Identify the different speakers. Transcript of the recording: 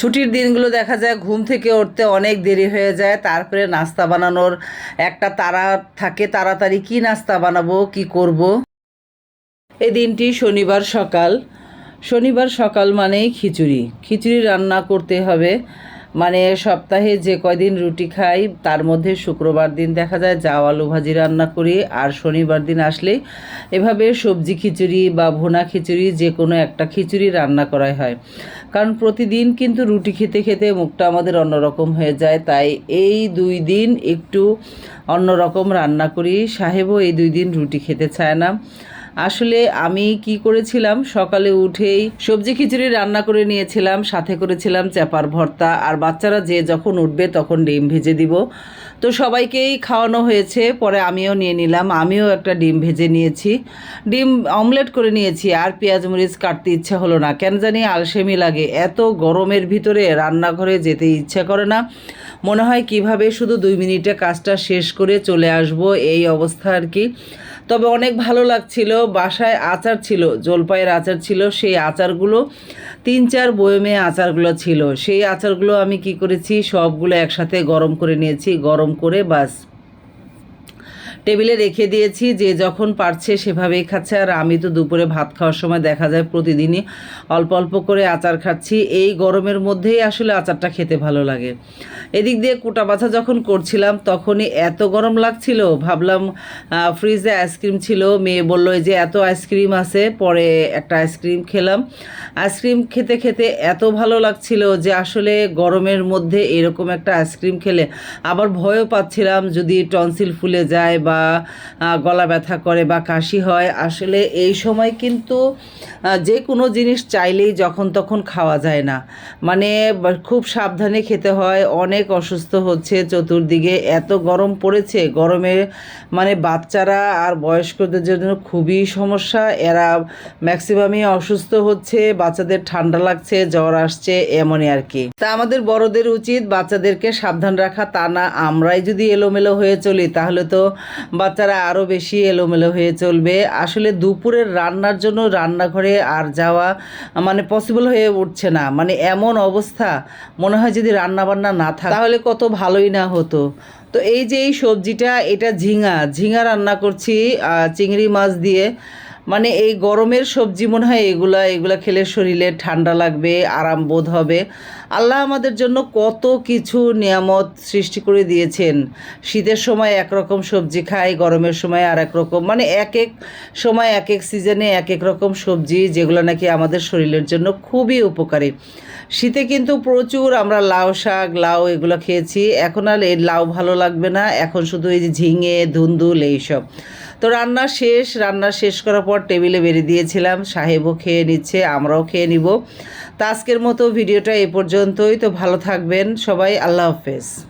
Speaker 1: ছুটির দিনগুলো দেখা যায় ঘুম থেকে উঠতে অনেক দেরি হয়ে যায়, তারপরে নাস্তা বানানোর একটা তারা থাকে, তাড়াতাড়ি কি নাস্তা বানাবো, কি করব। এ দিনটি শনিবার সকাল। শনিবার সকাল মানেই খিচুড়ি। খিচুড়ি রান্না করতে হবে। মানে সপ্তাহে যে কয়দিন রুটি খাই, তার মধ্যে শুক্রবার দিন দেখা যায় জাও আলু ভাজি রান্না করি, আর শনিবার দিন আসলেই এভাবে সবজি খিচুড়ি বা ভুনা খিচুড়ি যে কোনো একটা খিচুড়ি রান্না করাই হয়। কারণ প্রতিদিন কিন্তু রুটি খেতে খেতে মুখটা আমাদের অন্যরকম হয়ে যায়, তাই এই দুই দিন একটু অন্যরকম রান্না করি। সাহেবও এই দুই দিন রুটি খেতে চায় না। আসলে আমি কি করেছিলাম? সকালে উঠেই সবজি খিচুড়ি রান্না করে নিয়েছিলাম, সাথে করেছিলাম চাপার ভর্তা। আর বাচ্চারা যে যখন উঠবে তখন ডিম ভেজে দিব। তো সবাইকেই খাওয়ানো হয়েছে, পরে আমিও নিয়ে নিলাম। আমিও একটা ডিম ভেজে নিয়েছি। ডিম অমলেট করে নিয়েছি, আর পেঁয়াজ, মরিচ কাটতে ইচ্ছা হলো না। কেন জানি আলসেমি লাগে। এত গরমের ভিতরে রান্নাঘরে যেতে ইচ্ছা করে না। মনে হয় কীভাবে শুধু দুই মিনিটে কাজটা শেষ করে চলে আসব, এই অবস্থা আর কি। তবে অনেক ভালো লাগছিল। বাসায় আচার ছিল, জলপাইয়ের আচার ছিল, সেই আচারগুলো তিন চার বয়মে আচারগুলো ছিল। সেই আচারগুলো আমি কি করেছি, সবগুলো একসাথে গরম করে নিয়েছি, গরম করে বাস টেবিলে রেখে দিয়েছি, যে যখন পারছে সেভাবেই খাচ্ছে। আর আমি তো দুপুরে ভাত খাওয়ার সময় দেখা যায় প্রতিদিনই অল্প অল্প করে আচার খাচ্ছি। এই গরমের মধ্যেই আসলে আচারটা খেতে ভালো লাগে। এদিক দিয়ে কুটা বাছা যখন করছিলাম, তখনই এত গরম লাগছিল। ভাবলাম ফ্রিজে আইসক্রিম ছিল। মেয়ে বলল যে এত আইসক্রিম আছে। পরে একটা আইসক্রিম খেলাম। আইসক্রিম খেতে খেতে এত ভালো লাগছিল যে আসলে গরমের মধ্যে এরকম একটা আইসক্রিম খেলে আবার ভয়ও পাচ্ছিলাম। যদি টনসিল ফুলে যায় বা আহ, গলা ব্যথা করে বা কাশি হয় আসলে এই সময় কিন্তু যে কোনো জিনিস চাইলেই যখন তখন খাওয়া যায় না। মানে খুব সাবধানে খেতে হয় অনেক অসুস্থ হচ্ছে চতুর্দিকে এত গরম পড়েছে গরমে মানে বাচ্চারা আর বয়স্কদের জন্য খুবই সমস্যা এরা ম্যাক্সিমামই অসুস্থ হচ্ছে বাচ্চাদের ঠান্ডা লাগছে জ্বর আসছে এমনই আর কি। তা আমাদের বড়দের উচিত বাচ্চাদেরকে সাবধান রাখা তা না আমরাই যদি এলোমেলো হয়ে চলি তাহলে তো বাচ্চারা আরও বেশি এলোমেলো হয়ে চলবে। আসলে দুপুরের রান্নার জন্য রান্নাঘরে আর যাওয়া মানে পসিবল হয়ে উঠছে না। মানে এমন অবস্থা, মনে হয় যদি রান্নাবান্না না থাকে, তাহলে কত ভালোই না হতো। তো এই যে এই সবজিটা, এটা ঝিঙা। ঝিঙা রান্না করছি চিংড়ি মাছ দিয়ে। মানে এই গরমের সবজি মনে হয় এগুলা এগুলা খেলে শরীরে ঠান্ডা লাগবে, আরাম বোধ হবে। আল্লাহ আমাদের জন্য কত কিছু নিয়ামত সৃষ্টি করে দিয়েছেন। শীতের সময় একরকম সবজি খাই, গরমের সময় আর এক রকম মানে এক এক সময় এক এক সিজনে এক এক রকম সবজি, যেগুলো নাকি আমাদের শরীরের জন্য খুবই উপকারী। শীতে কিন্তু প্রচুর আমরা লাউ শাক, লাউ এগুলো খেয়েছি, এখন আর এই লাউ ভালো লাগবে না, এখন শুধু এই যে ঝিঙে, ধুন্দুল এইসব। তো রান্না শেষ রান্না শেষ করার পর টেবিলে বেরিয়ে দিয়েছিলাম। সাহেবও খেয়ে নিচ্ছে, আমরাও খেয়ে নিব। তো আজকের মতো ভিডিওটা এ পর্যন্তই। তো ভালো থাকবেন সবাই। আল্লাহ হাফেজ।